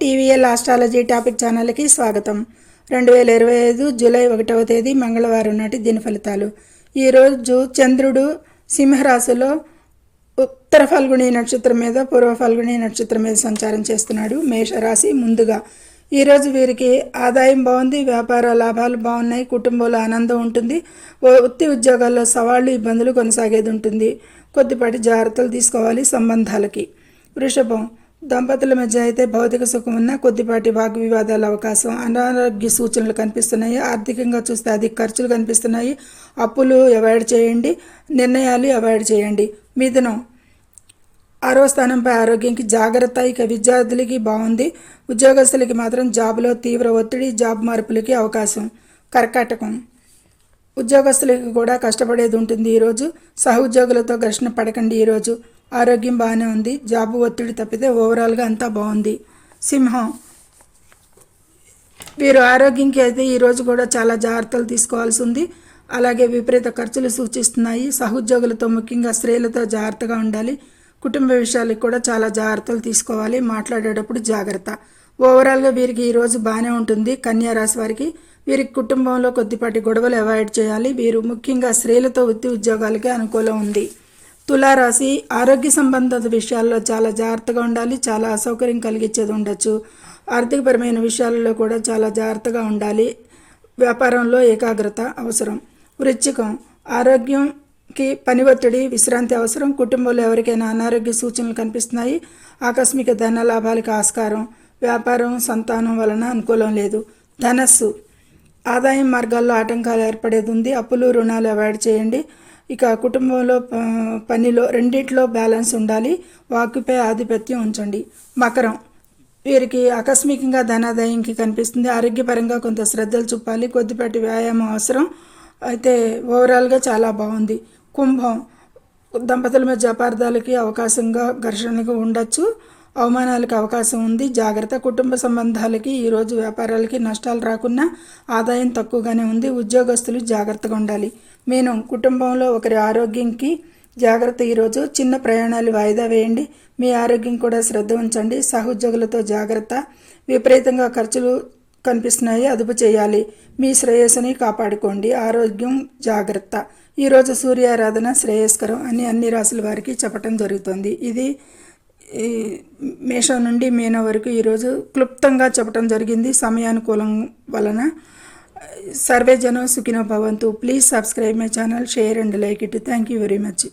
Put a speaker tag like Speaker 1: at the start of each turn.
Speaker 1: TVL astrology topic ఛానల్కి స్వాగతం. రెండు వేల ఇరవై ఐదు జూలై ఒకటవ తేదీ మంగళవారం నాటి దిన ఫలితాలు ఈరోజు చంద్రుడు సింహరాశిలో ఉత్తర ఫల్గుణి నక్షత్రం మీద పూర్వ ఫల్గుణి నక్షత్రం మీద సంచారం చేస్తున్నాడు మేషరాశి ముందుగా. ఈరోజు వీరికి ఆదాయం బాగుంది వ్యాపార లాభాలు బాగున్నాయి కుటుంబంలో ఆనందం ఉంటుంది వృత్తి ఉద్యోగాల్లో సవాళ్ళు ఇబ్బందులు కొనసాగేది ఉంటుంది. కొద్దిపాటి జాగ్రత్తలు తీసుకోవాలి సంబంధాలకి. వృషభం దంపతుల మధ్య అయితే భౌతిక సుఖం ఉన్న కొద్దిపాటి వాగ్వివాదాల అవకాశం అనారోగ్య సూచనలు కనిపిస్తున్నాయి. ఆర్థికంగా చూస్తే అధిక ఖర్చులు కనిపిస్తున్నాయి. అప్పులు అవాయిడ్ చేయండి. నిర్ణయాలు అవాయిడ్ చేయండి. మిథునం. ఆరో స్థానంపై ఆరోగ్యంకి జాగ్రత్త. ఇక విద్యార్థులకి బాగుంది. ఉద్యోగస్తులకి మాత్రం జాబ్లో తీవ్ర ఒత్తిడి జాబ్ మార్పులకి అవకాశం. కర్కాటకం. ఉద్యోగస్తులకి కూడా కష్టపడేది ఉంటుంది ఈరోజు. సహోద్యోగులతో ఘర్షణ పడకండి ఈరోజు. ఆరోగ్యం బాగానే ఉంది. జాబు ఒత్తిడి తప్పితే ఓవరాల్గా అంతా బాగుంది. సింహం. వీరు ఆరోగ్యంకి అయితే ఈరోజు కూడా చాలా జాగ్రత్తలు తీసుకోవాల్సి ఉంది. అలాగే విపరీత ఖర్చులు సూచిస్తున్నాయి. సహోద్యోగులతో ముఖ్యంగా స్త్రీలతో జాగ్రత్తగా ఉండాలి. కుటుంబ విషయాలకు కూడా చాలా జాగ్రత్తలు తీసుకోవాలి. మాట్లాడేటప్పుడు జాగ్రత్త. ఓవరాల్గా వీరికి ఈరోజు బాగానే ఉంటుంది. కన్యారాశి వారికి వీరికి కుటుంబంలో కొద్దిపాటి గొడవలు అవాయిడ్ చేయాలి. వీరు ముఖ్యంగా స్త్రీలతో వృత్తి ఉద్యోగాలకే అనుకూలం ఉంది. తులారాశి ఆరోగ్య సంబంధిత విషయాల్లో చాలా జాగ్రత్తగా ఉండాలి చాలా అసౌకర్యం కలిగించేది ఉండొచ్చు. ఆర్థికపరమైన విషయాలలో కూడా చాలా జాగ్రత్తగా ఉండాలి. వ్యాపారంలో ఏకాగ్రత అవసరం. వృచ్చికం ఆరోగ్యంకి పని ఒత్తిడి విశ్రాంతి అవసరం కుటుంబంలో ఎవరికైనా అనారోగ్య సూచనలు కనిపిస్తున్నాయి ఆకస్మిక ధన లాభాలకు ఆస్కారం వ్యాపారం సంతానం వలన అనుకూలం లేదు. ధనస్సు ఆదాయం మార్గాల్లో ఆటంకాలు ఏర్పడేది ఉంది అప్పులు రుణాలు అవాయిడ్ చేయండి. ఇక కుటుంబంలో పనిలో రెండిట్లో బ్యాలెన్స్ ఉండాలి. వాక్పై ఆధిపత్యం ఉంచండి. మకరం. వీరికి ఆకస్మికంగా ధనాదాయంకి కనిపిస్తుంది. ఆరోగ్యపరంగా కొంత శ్రద్ధలు చూపాలి. కొద్దిపాటి వ్యాయామం అవసరం. అయితే ఓవరాల్గా చాలా బాగుంది. కుంభం. దంపతుల మధ్య అపార్థాలకి అవకాశంగా ఘర్షణకు ఉండొచ్చు. అవమానాలకు అవకాశం ఉంది. జాగ్రత్త కుటుంబ సంబంధాలకి ఈరోజు వ్యాపారాలకి నష్టాలు రాకున్నా ఆదాయం తక్కువగానే ఉంది. ఉద్యోగస్తులు జాగ్రత్తగా ఉండాలి. నేను కుటుంబంలో ఒకరి ఆరోగ్యంకి జాగ్రత్త ఈరోజు చిన్న ప్రయాణాలు వాయిదా వేయండి. మీ ఆరోగ్యం కూడా శ్రద్ధ ఉంచండి. సహోద్యోగులతో జాగ్రత్త. విపరీతంగా ఖర్చులు కనిపిస్తున్నాయి. అదుపు చేయాలి. మీ శ్రేయస్సుని కాపాడుకోండి. ఆరోగ్యం జాగ్రత్త. ఈరోజు సూర్యారాధన శ్రేయస్కరం అని అన్ని రాసుల వారికి చెప్పటం జరుగుతుంది. ఇది ఈ మేషం నుండి మీన వరకు ఈరోజు క్లుప్తంగా చెప్పడం జరిగింది సమయానుకూలం వలన. సర్వే జనం సుఖినో భవంతు. Please subscribe my channel share and like it thank you very much